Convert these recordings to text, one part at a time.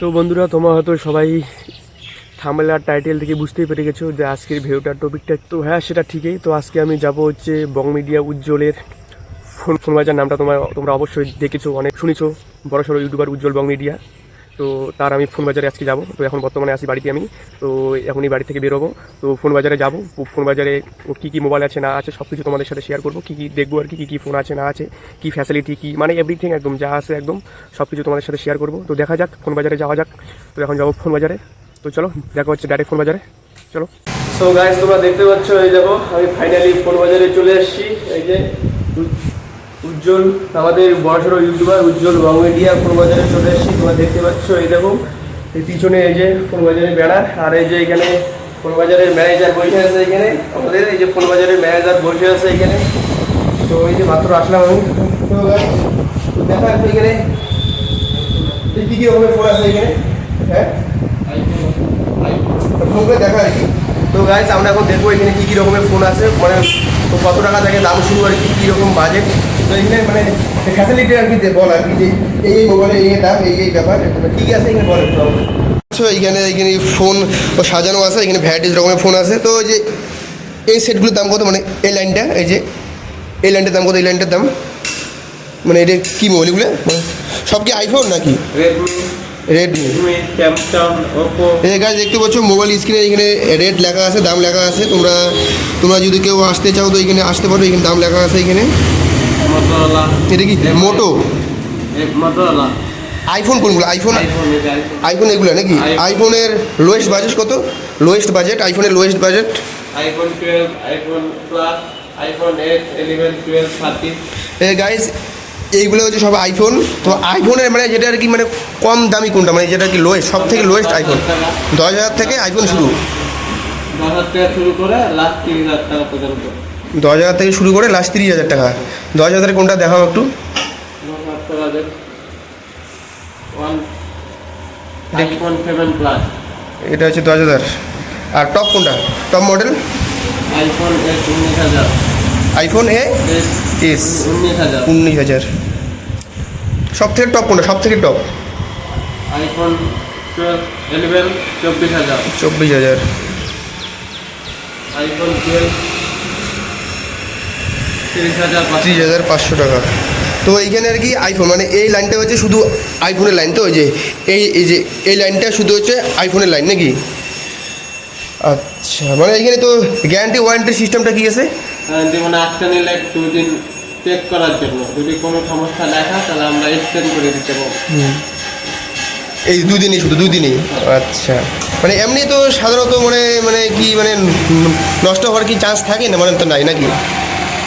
তো বন্ধুরা, তোমার হয়তো সবাই থামেলার টাইটেল থেকে বুঝতেই পেরে গেছো যে আজকের ভিডিওটার টপিকটা তো হ্যাঁ সেটা ঠিকই। তো আজকে আমি যাব হচ্ছে বং মিডিয়া উজ্জ্বলের ফোন ফোন নামটা তোমার তোমরা অবশ্যই দেখেছ, অনেক শুনেছো। বড়ো সড়ো ইউটিউবার উজ্জ্বল বং মিডিয়া তো তার আমি ফোন বাজারে আজকে যাব। তো এখন বর্তমানে আছি বাড়িতে আমি। তো এখনই বাড়ি থেকে বেরোবো। তো ফোন বাজারে যাব ফোন বাজারে কী কী মোবাইল আছে, না আছে সব কিছু তোমাদের সাথে শেয়ার করব। কী কী দেখব আর কি, কী কী ফোন আছে, না আছে, কী ফ্যাসিলিটি কী মানে এভরিথিং একদম, যা আছে একদম সব কিছু তোমাদের সাথে শেয়ার করব। তো দেখা যাক ফোন বাজারে যাওয়া যাক। তো এখন যাব ফোন বাজারে তো চলো, দেখা হচ্ছে ডাইরেক্ট ফোন বাজারে চলো। সো গাইজ তোমরা দেখতে পাচ্ছ, এই দেখো, আমি ফাইনালি ফোন বাজারে চলে এসেছি। এই যে উজ্জ্বল, আমাদের বড়সড় YouTuber Ujjwal Bong media phone বাজারে চলে এসেছি, তোমরা দেখতে পাচ্ছ, এই দেখো, এই পিছনে এই যে ফোন বাজারের ব্যানার আর এই যে এখানে ফোন বাজারের ম্যানেজার বসে আছে এখানে, আমাদের এই যে ফোন বাজারের ম্যানেজার বসে আছে এখানে। তো এই যে মাত্র আসলাম আমি। দেখা যাচ্ছে এখানে। কী কী রকমের ফোন আছে এখানে? হ্যাঁ? দেখা আর কি তো গাইস আমরা এখন দেখব এখানে কী কী রকমের ফোন আছে মানে তো কত টাকা থেকে দাম শুরু আর কি কী রকম বাজেট তো এখানে মানে ফ্যাসিলিটি আর কি বল আর কি যে এই এই মোবাইলে এই এই দাম এই এই ব্যাপার ঠিক আছে এখানে বলেন তো আচ্ছা এখানে এখানে ফোন সাজানো আছে এখানে ভ্যারাইটিস রকমের ফোন আছে। তো এই যে এই সেটগুলোর দাম কত? মানে এই লাইনটা এই যে এই লাইনটার দাম কত? এই লাইনটার দাম। মানে এটা কী মোবাইল এগুলো? মানে সব কি আইফোন নাকি? রেডমি রেডমি এই গাছ দেখতে পাচ্ছ মোবাইল স্ক্রিনে এখানে রেট লেখা আছে দাম লেখা আছে। তোমরা তোমরা যদি কেউ আসতে চাও তো এখানে আসতে পারো এখানে দাম লেখা আছে এখানে। এটা কি? মোটো আইফোন কোনগুলো? আইফোন আইফোন এগুলো নাকি? আইফোনের লোয়েস্ট বাজেট কত? লোয়েস্ট বাজেট আইফোনের lowest budget iPhone twelve iPhone plus iPhone eight eleven twelve thirteen guys এইগুলো হচ্ছে সব আইফোন তো আইফোনের মানে যেটা আর কি মানে কম দামি কোনটা? মানে যেটা কি লোয়েস্ট সব থেকে লোয়েস্ট আইফোন দশ হাজার থেকে আইফোন শুরু। দশ হাজার টাকা শুরু করে লাস্ট তিরিশ হাজার টাকা দশ হাজার থেকে শুরু করে লাস্ট তিরিশ হাজার টাকা। দশ হাজারের কোনটা দেখাও একটু। হাজার এটা হচ্ছে দশ হাজার। আর টপ কোনটা? টপ মডেল আইফোন হাজার। আইফোন এ এস উনিশ হাজার। সব থেকে টপ কোনটা? সব থেকে টপ আইফোন ইলেভেন চব্বিশ হাজার। চব্বিশ হাজার। আইফোন টুয়েলভ ত্রিশ হাজার পাঁচশো। টাকা। তো এইখানে আর কি আইফোন মানে এই লাইনটা হচ্ছে শুধু আইফোনের লাইন তো? ওই যে এই এই যে এই লাইনটা শুধু হচ্ছে আইফোনের লাইন নাকি? আচ্ছা মানে এইখানে তো গ্যারান্টি ওয়ারেন্টি সিস্টেমটা কি আছে? যেমন একটা নিলে দুদিন চেক করার জন্য। যদি কোনো সমস্যা দেখা তাহলে আমরা এক্সটেন্ড করে দিতে পারব। এই দুদিনই শুধু দুদিনই? আচ্ছা। মানে এমনি তো সাধারণত মানে মানে কি মানে নষ্ট হওয়ার কি চান্স থাকে না? মানে তো নাই নাকি?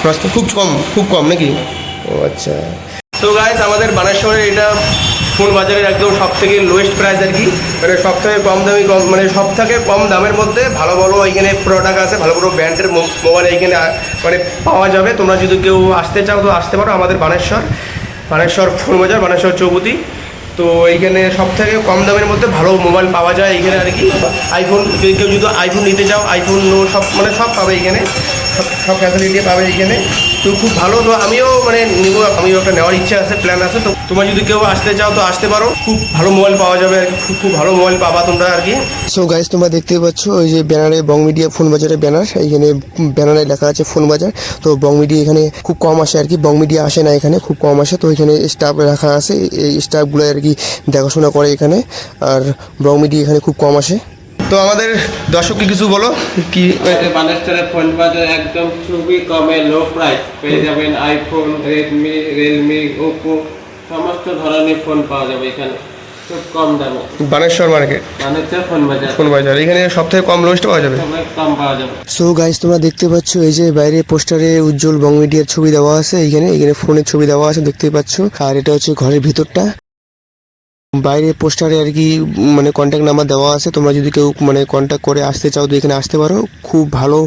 নষ্ট খুব কম খুব কম নাকি? ও আচ্ছা। তো গাইস আমাদের বানেশ্বরের এটা ফোন বাজারের একদম সব থেকে লোয়েস্ট প্রাইস আর কি। মানে সব থেকে কম দামি কম মানে সব থেকে কম দামের মধ্যে ভালো ভালো এখানে প্রোডাক্ট আছে, ভালো ভালো ব্র্যান্ডের মোবাইল এখানে মানে পাওয়া যাবে। তোমরা যদি কেউ আসতে চাও তো আসতে পারো আমাদের বানেশ্বর। বানেশ্বর ফোন বাজার, বানেশ্বর চৌপতি। তো এইখানে সব থেকে কম দামের মধ্যে ভালো মোবাইল পাওয়া যায় এইখানে আর কি। আইফোন যদি কেউ যদি আইফোন নিতে চাও আইফোন সব মানে সব পাবে এখানে সব ফ্যাসিলিটি পাবে এখানে। তো খুব ভালো, তো আমিও মানে নিব, আমিও একটা নেওয়ার ইচ্ছা আছে প্ল্যান আছে। তো তোমার যদি কেউ আসতে চাও, তো আসতে পারো। খুব ভালো মোবাইল পাওয়া যাবে আর খুব খুব ভালো মোবাইল পাবা তোমরা আর কি। সো গাইজ তোমরা দেখতে পাচ্ছ ওই যে ব্যানারে বং মিডিয়া ফোন বাজারের ব্যানার এইখানে ব্যানারে লেখা আছে ফোন বাজার। তো বং মিডিয়া এখানে খুব কম আসে আর কি বং মিডিয়া আসে না এখানে, খুব কম আসে। তো এখানে স্টাফ রাখা আছে, এই স্টাফগুলো আর কি দেখাশোনা করে এখানে। আর বং মিডিয়া এখানে খুব কম আসে। তো আমাদের দর্শককে কিছু বলো কি বানেশ্বরের ফোন বাজার একদম খুবই কমে লো প্রাইস পেয়ে যাবেন আইফোন রেডমি রিয়েলমি ওপো সমস্ত ধরনের ফোন পাওয়া যাবে এখানে। খুব কম দামে। বানেশ্বর মার্কেট বানেশ্বর ফোন বাজার। ফোন বাজার। এখানে সব থেকে কম লোয়েস্ট পাওয়া যাবে? কম পাওয়া যাবে। সো গাইস তোমরা দেখতে পাচ্ছ এই যে বাইরে পোস্টারে উজ্জ্বল বং মিডিয়ার ছবি দেওয়া আছে এখানে এখানে ফোনের ছবি দেওয়া আছে দেখতেই পাচ্ছ। আর এটা হচ্ছে ঘরের ভিতরটা। বাইরে পোস্টারে আর কি মানে কন্ট্যাক্ট নাম্বার দেওয়া আছে। তোমরা যদি কেউ মানে কন্ট্যাক্ট করে আসতে চাও, তো এখানে আসতে পারো। খুব ভালো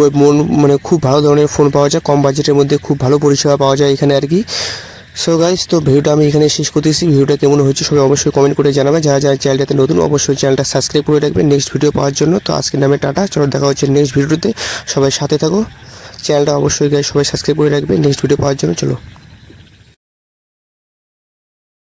ওই মন মানে খুব ভালো ধরনের ফোন পাওয়া যায়। কম বাজেটের মধ্যে খুব ভালো পরিষেবা পাওয়া যায় এখানে আর কি। সো গাইস তো ভিডিওটা আমি এখানে শেষ করতেছি। ভিডিওটা কেমন হয়েছে সবাই অবশ্যই কমেন্ট করে জানাবে। যারা যারা চ্যানেলটাতে নতুন, অবশ্যই চ্যানেলটা সাবস্ক্রাইব করে রাখবে। নেক্সট ভিডিও পাওয়ার জন্য। তো আজকের নামে টাটা। চলো দেখা হচ্ছে নেক্সট ভিডিওতে সবাই সাথে থাকো। চ্যানেলটা অবশ্যই গাইস সবাই সাবস্ক্রাইব করে রাখবে। নেক্সট ভিডিও পাওয়ার জন্য চলো।